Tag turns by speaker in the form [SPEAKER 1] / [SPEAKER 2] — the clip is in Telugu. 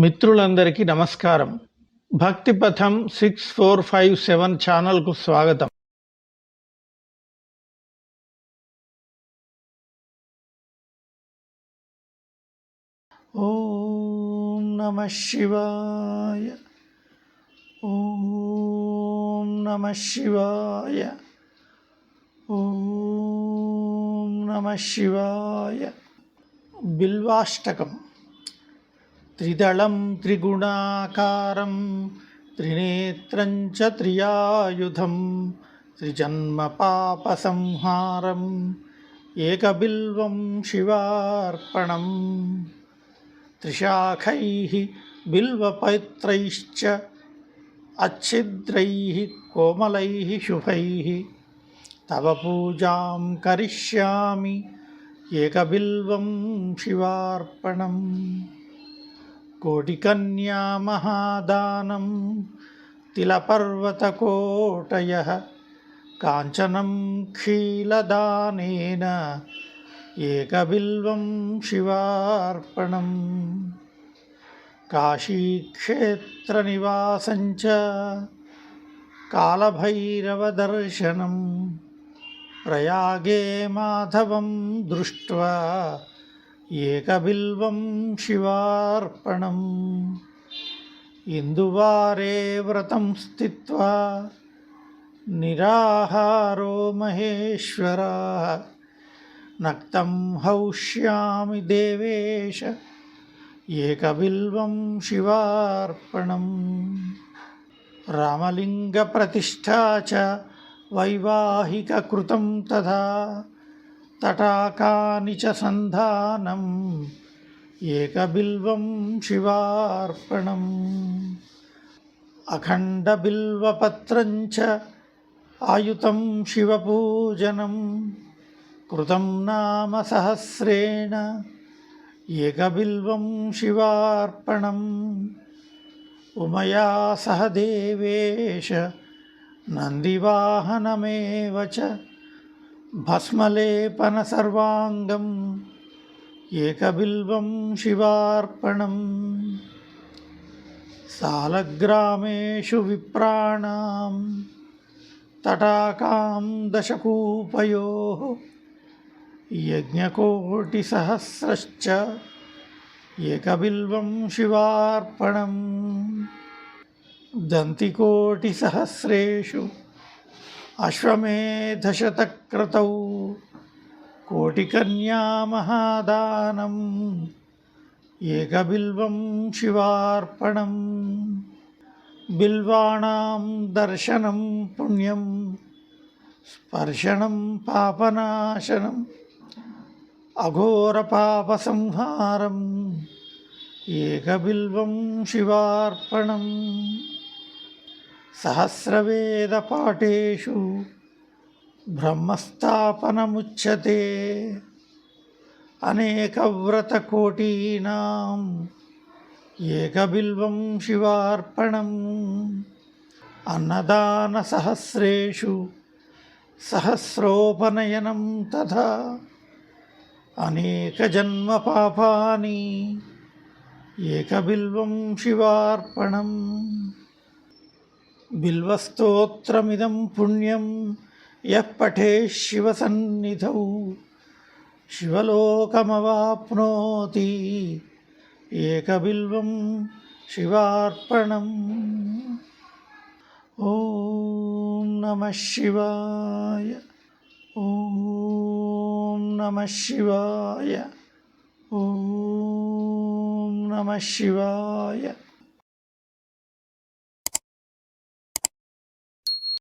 [SPEAKER 1] మిత్రులందరికీ నమస్కారం. భక్తి పథం సిక్స్ ఫోర్ ఫైవ్ సెవెన్ ఛానల్కు స్వాగతం. ఓం నమ శివాయ. ఓం నమ శివాయ. ఓం నమ శివాయ. బిల్వాష్టకం. त्रिदलं त्रिगुणाकारं, त्रिनेत्रं च त्रियायुधं त्रिजन्मपापसंहारम् एकबिल्वं शिवार्पणं। त्रिशाखैः बिल्वपत्रैश्च, अच्छिद्रैः कोमलैः शुभैः। तव पूजां करिष्यामि, एकबिल्वं शिवार्पणम्। कोटिकन्यामहादानं तिलपर्वतकोटयः काञ्चनं क्षीलदानेन एकबिल्वं शिवार्पणम् काशीक्षेत्रनिवासं च कालभैरवदर्शनं प्रयागे माधवं दृष्ट्वा ఏకబిల్వం శివార్పణం. ఇందువారే వ్రతం స్థిత్వా. నిరాహారో మహేశ్వరా. నక్తం హౌష్యామి దేవేశ. ఏకబిల్వం శివార్పణం. రామలింగ ప్రతిష్ఠా చ. వైవాహికృతం తథా తటాకాని చ సంధానం ఏకబిల్వం శివార్పణం. అఖండబిల్వపత్రం చ ఆయుతం శివపూజనం కృతం నామ సహస్రేణ ఏకబిల్వం శివార్పణం. ఉమయా సహ దేవేశ నందివాహనమేవ भस्मलेपनसर्वाङ्गम् एकबिल्वं शिवार्पणम् सालग्रामेषु विप्राणां तटाकां दशकूपयोः यज्ञकोटिसहस्रश्च एकबिल्वं शिवार्पणम्। दन्तिकोटिसहस्रेषु అశ్వమేధశతక్రతౌ. కోటికన్యామహాదానం. ఏకబిల్వం శివార్పణం. బిల్వాణం దర్శనం పుణ్యం. స్పర్శనం పాపనాశనం. అఘోర పాపసంహారం ఏకబిల్వం శివార్పణం. సహస్రవేదపాఠేషు బ్రహ్మస్థాపనముచ్యతే. అనేకవ్రతకోటీనాం ఏకబిల్వం శివార్పణం. అన్నదానసహస్రేషు సహస్రోపనయనం తథా. అనేకజన్మపాపాని ఏకబిల్వం శివార్పణం. బిల్వస్తోత్రమిదం పుణ్యం యః పఠే శివసన్నిధౌ శివలోకమవాప్నోతి ఏకబిల్వం శివార్పణం ఓం నమ శివాయ ఓం నమ శివాయ ఓం నమ శివాయ